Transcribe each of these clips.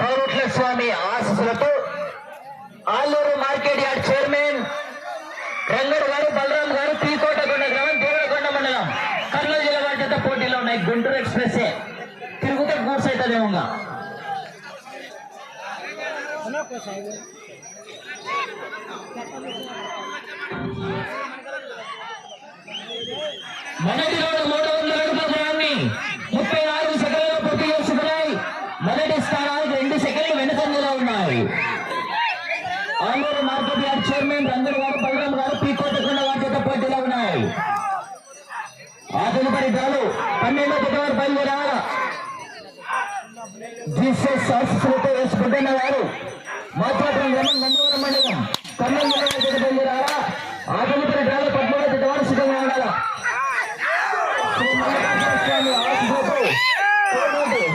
కౌరుట్ల స్వామి ఆశీస్సులతో Aluru market yard chairman Rangadu గారు బలరాం గారు పీకోటకొండ గ్రామం దేవరకొండ మండలం కర్నూలు జిల్లా వారి పోటీలో ఉన్నాయి. గుంటూరు గూడ్స్ మొదటి రోజు మూడు వందల అడుగుల ముప్పై ఆరు సెకండ్లు పూర్తి చేసుకున్నాయి. మొదటి స్థానానికి రెండు సెకండ్లు వెనుకందులో ఉన్నాయి. ఆలూరు మార్కెట్ యార్డ్ చైర్మన్ రంగుల గారు బలరాం గారు పీ కోటకొండ వారి పోటీలో ఉన్నాయి. ఆ తదుపరి డ్రాలు పన్నెండో జతవారు బయలుదేరాల జీసస్ ఆశీస్సులతో వేసుకుంటున్న వారు మాతాపురం గ్రామం నందవరం మండలం కర్నూలు జిల్లా వారి చేత బయలుదేరాలా ఆ తదుపరి సిద్ధంగా ఉండాలా?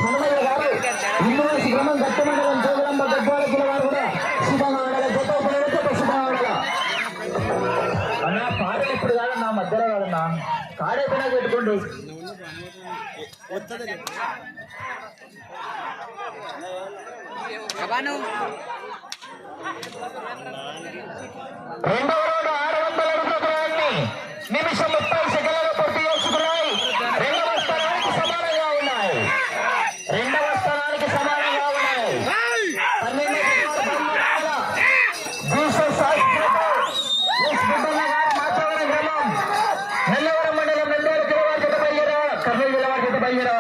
హనుమయ్య గారు యూనివర్సిటీ గ్రామం గద్వాలకుల వారు కూడా సిద్ధంగా ఉండాలి? సిద్ధంగా ఉండాలా? పాటలు ఇప్పుడు మధ్యలో కాదన్నా? పెట్టుకోండి రెండవ రౌండ్ ఆరు వందల అడుగుల దూరాన్ని నిమిషం ముప్పై సెకండ్లలో పూర్తి చేసుకున్నాయి రెండవ స్థానానికి సమానంగా ఉన్నాయి రెండవ స్థానానికి సమానంగా ఉన్నాయి పన్నెండు సెకండ్ల బంధువుల జీసస్ ఆశీస్సులతో ఎస్ బిడ్డన్న గారు మాచవరం గ్రామం నెల్లవరం మండలం నెల్లూరు జిల్లా వారి చేత బయలుదేరా కర్నూలు జిల్లా వారి చేత బయలుదేరా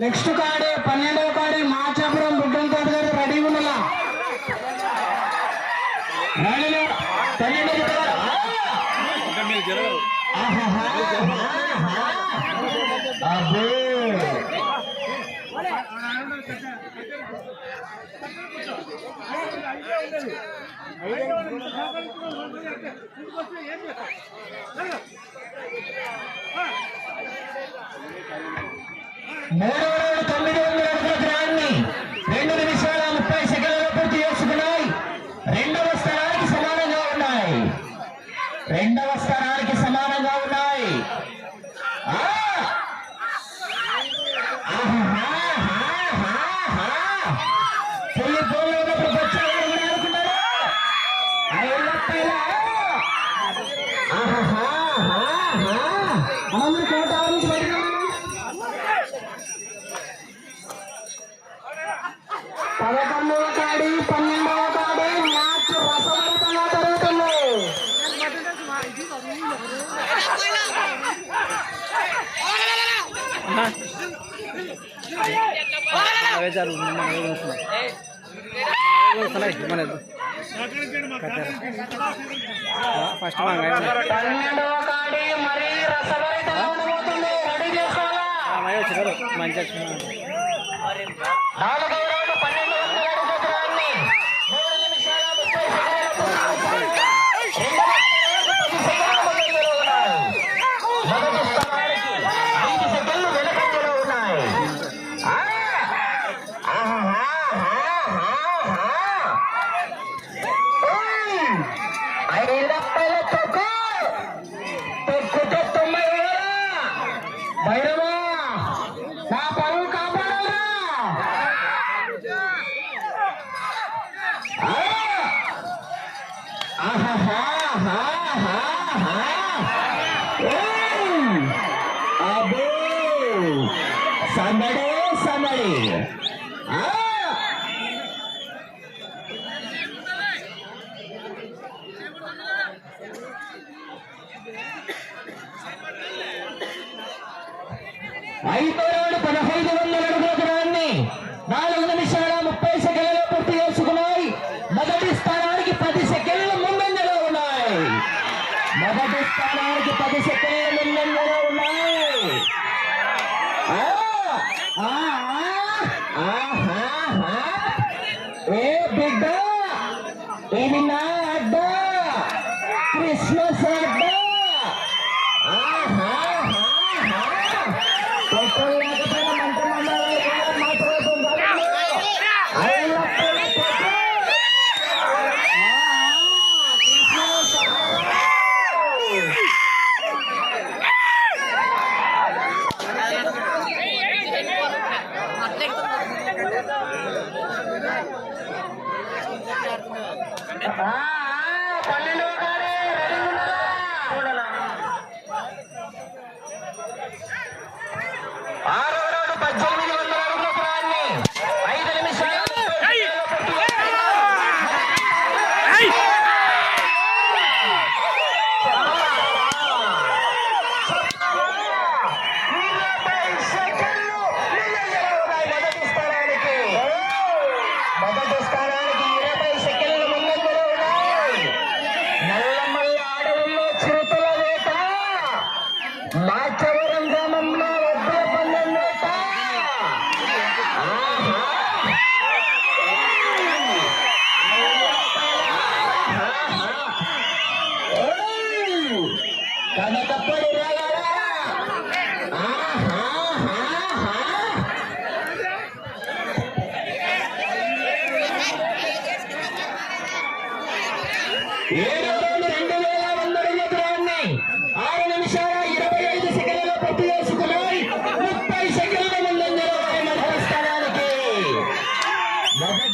నెక్స్ట్ కాడే పన్నెండవ కాడే మాచాపురం బుడ్డం తోట గారు రెడీ ఉన్నలా పన్నెండవ కాడ. చాలు మన ఫస్ట్ రెడీ చేసుకోవాలా మంచిగా ఆహాహాహాహాహా! ఓయ్! అబ్బో! సందడే సందడి ఆ! ఐదో రౌండ్ పదహైదు వందల అడుగుల దూరాన్ని నాలుగు నిమిషాల ముప్పై సెకండ్లలో పూర్తి చేసుకున్నాయి మొదటి స్థానానికి పది సెకండ్ల ముందంజలో ఉన్నాయి మొదటి స్థానానికి పది సెకండ్ల ముందంజలో ఉన్నాయి. ఏ బిడ్డ? ఏమిన్నా? ah, ah, Michael Yeah.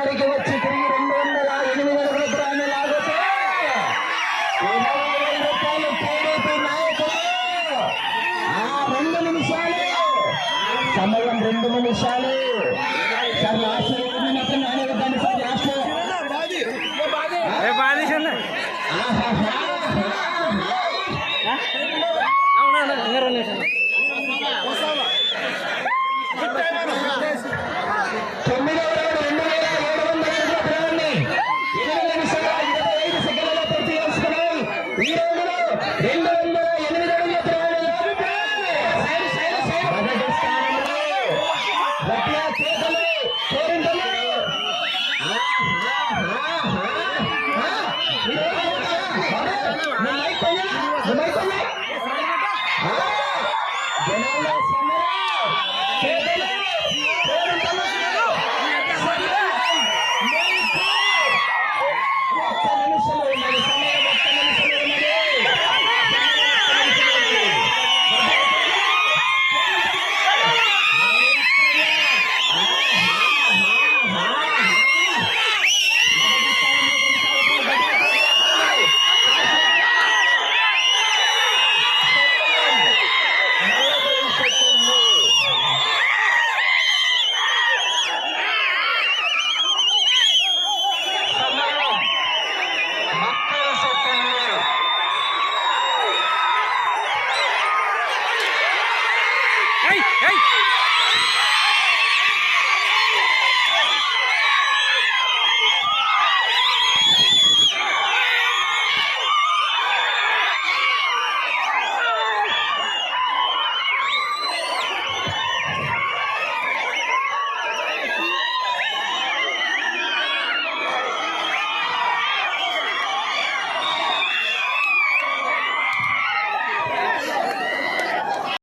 Yes.